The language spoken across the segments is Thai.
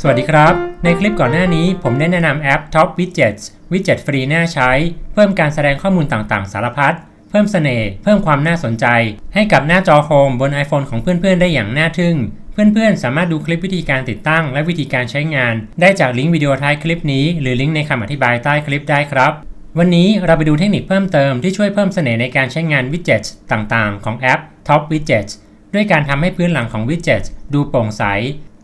สวัสดีครับ ในคลิปก่อนหน้านี้ผมได้แนะนำแอป Top Widgets วิดเจ็ตฟรีน่าใช้ เพิ่มการแสดงข้อมูลต่างๆ สารพัด เพิ่มเสน่ห์ เพิ่มความน่าสนใจ ให้กับหน้าจอโฮมบน iPhone ของเพื่อนๆ ได้อย่างน่าทึ่ง เพื่อนๆ สามารถดูคลิปวิธีการติดตั้ง และวิธีการใช้งาน ได้จากลิงก์วิดีโอท้ายคลิปนี้ หรือลิงก์ในคำอธิบายใต้คลิปได้ครับ วันนี้เราไปดูเทคนิคเพิ่มเติมที่ช่วยเพิ่มเสน่ห์ในการใช้งานวิดเจ็ตต่างๆ ของแอป Top Widgets ด้วยการทำให้พื้นหลังของวิดเจ็ตดูโปร่งใส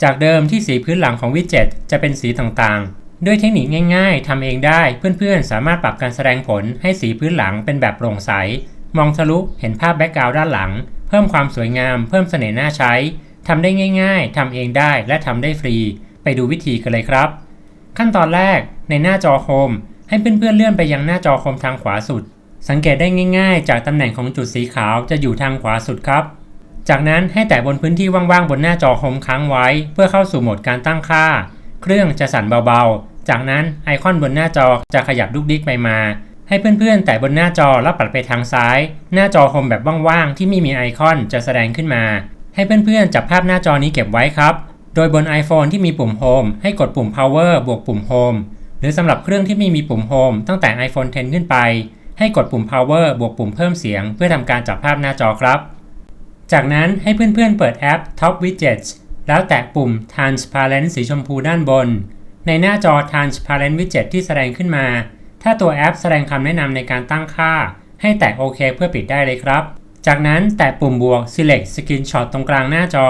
จากเดิมที่สีพื้นหลังของวิดเจ็ตจะเป็นสีต่างๆ ด้วยเทคนิคง่าย ๆทำเองได้เพื่อนๆ สามารถปรับการแสดงผลให้สีพื้นหลังเป็นแบบโปร่งใส มองทะลุเห็นภาพแบ็กกราวด์ด้านหลัง เพิ่มความสวยงาม เพิ่มเสน่ห์น่าใช้ทำได้ง่ายๆทำเองได้และทำได้ฟรี ไปดูวิธีกันเลยครับ ขั้นตอนแรกในหน้าจอโฮมให้เพื่อนๆเลื่อนไปยังหน้าจอโฮมทางขวาสุด สังเกตได้ง่าย ๆ จากตำแหน่งของจุดสีขาวจะอยู่ทางขวาสุดครับ จากนั้นให้แตะบนพื้นที่ว่างๆบนหน้าจอโฮมค้างไว้ เพื่อเข้าสู่โหมดการตั้งค่า เครื่องจะสั่นเบาๆ จากนั้นไอคอนบนหน้าจอจะขยับดุกดิกไปมา ให้เพื่อนๆ แตะบนหน้าจอแล้วปัดไปทางซ้าย หน้าจอโฮมแบบว่างๆ ที่ไม่มีไอคอนจะแสดงขึ้นมา ให้เพื่อนๆ จับภาพหน้าจอนี้เก็บไว้ครับ โดยบน iPhone ที่มีปุ่ม Home ให้กดปุ่ม Power บวกปุ่ม Home หรือสำหรับเครื่องที่ไม่มีปุ่ม Home ตั้งแต่ iPhone 10 ขึ้นไป ให้กดปุ่ม Power บวกปุ่มเพิ่มเสียง เพื่อทำการจับภาพหน้าจอครับ จากนั้นให้เพื่อนๆเปิดแอป Top Widgets แล้วแตะปุ่ม Transparent สีชมพูด้านบน ในหน้าจอ Transparent Widget ที่แสดงขึ้นมา ถ้าตัวแอปแสดงคำแนะนำในการตั้งค่า ให้แตะโอเคเพื่อปิดได้เลยครับ จากนั้นแตะปุ่มบวก Select Screenshot ตรงกลางหน้าจอ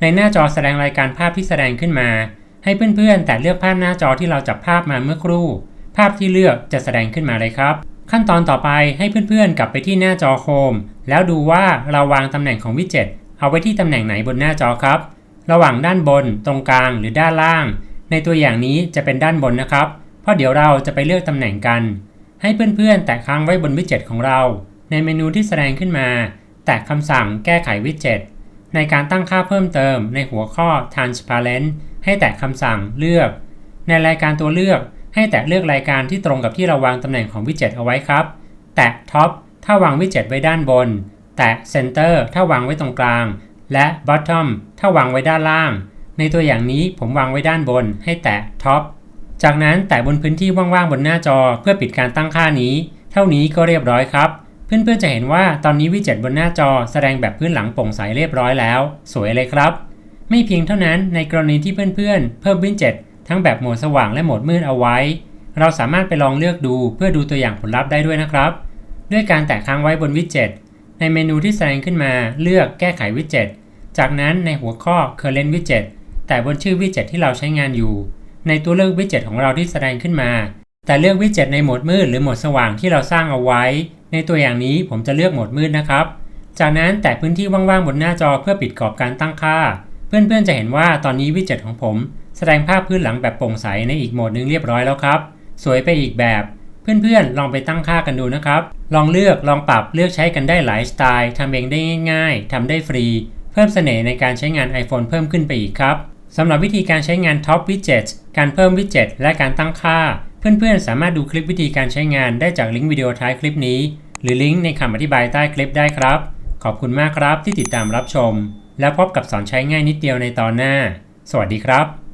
ในหน้าจอแสดงรายการภาพที่แสดงขึ้นมา ให้เพื่อนๆ แตะเลือกภาพหน้าจอที่เราจับภาพมาเมื่อครู่ ภาพที่เลือกจะแสดงขึ้นมาเลยครับ ขั้นตอนต่อไปให้เพื่อนๆ กลับไปที่หน้าจอโฮมแล้วดูว่าเราวางตำแหน่งของวิดเจ็ตเอาไว้ที่ตำแหน่งไหนบนหน้าจอครับ ระหว่างด้านบน ตรงกลางหรือด้านล่าง ในตัวอย่างนี้จะเป็นด้านบนนะครับ เพราะเดี๋ยวเราจะไปเลือกตำแหน่งกัน ให้เพื่อนๆ แตะค้างไว้บนวิดเจ็ตของเรา ในเมนูที่แสดงขึ้นมา แตะคำสั่งแก้ไขวิดเจ็ตในการตั้งค่าเพิ่มเติมในหัวข้อ transparent ให้แตะคำสั่งเลือก ในรายการตัวเลือก ให้แตะเลือกรายการที่ตรงกับที่เราวางตำแหน่งของวิดเจ็ตเอาไว้ครับ แตะ Top ถ้าวางวิดเจ็ตไว้ด้านบน แตะ Center ถ้าวางไว้ตรงกลาง และ Bottom ถ้าวางไว้ด้านล่าง ในตัวอย่างนี้ผมวางไว้ด้านบน ให้แตะ Top จากนั้นแตะบนพื้นที่ว่างๆบนหน้าจอเพื่อปิดการตั้งค่านี้ เท่านี้ก็เรียบร้อยครับ เพื่อนๆจะเห็นว่าตอนนี้วิดเจ็ตบนหน้าจอแสดงแบบพื้นหลังโปร่งใสเรียบร้อยแล้ว สวยเลยครับ ไม่เพียงเท่านั้นในกรณีที่เพื่อนๆเพิ่มวิดเจ็ต ทั้งแบบโหมดสว่างและโหมดมืดเอาไว้ เราสามารถไปลองเลือกดูเพื่อดูตัวอย่างผลลัพธ์ได้ด้วยนะครับ ด้วยการแตะค้างไว้บนวิดเจ็ตในเมนูที่แสดงขึ้นมาเลือกแก้ไขวิดเจ็ตจากนั้นในหัวข้อ Current Widget แต่บนชื่อวิดเจ็ตที่เราใช้งานอยู่ ในตัวเลือกวิดเจ็ตของเราที่แสดงขึ้นมา แต่เลือกวิดเจ็ตในโหมดมืดหรือโหมดสว่างที่เราสร้างเอาไว้ ในตัวอย่างนี้ผมจะเลือกโหมดมืดนะครับ จากนั้นแตะพื้นที่ว่างๆบนหน้าจอเพื่อปิดกรอบการตั้งค่า เพื่อนๆจะเห็นว่าตอนนี้วิดเจ็ตของผม แสดงภาพพื้นหลังแบบโปร่งใสในอีกโหมดหนึงเรียบร้อยแล้วครับ สวยไปอีกแบบ เพื่อนๆ ลองไปตั้งค่ากันดูนะครับ ลองเลือกลองปรับเลือกใช้กันได้หลายสไตล์ทำเองได้ง่าย ๆทำได้ฟรี เพิ่มเสน่ห์ในการใช้งาน iPhone เพิ่มขึ้นไปอีกครับสำหรับวิธีการใช้งาน Top Widget การเพิ่มวิดเจ็ตและการตั้งค่า เพื่อนๆ สามารถดูคลิปวิธีการใช้งานได้จากลิงก์วิดีโอท้ายคลิปนี้ หรือลิงก์ในคำอธิบายใต้คลิปได้ครับ ขอบคุณมากครับที่ติดตามรับชม แล้วพบกับสอนใช้ง่ายนิดเดียวในตอนหน้า สวัสดีครับ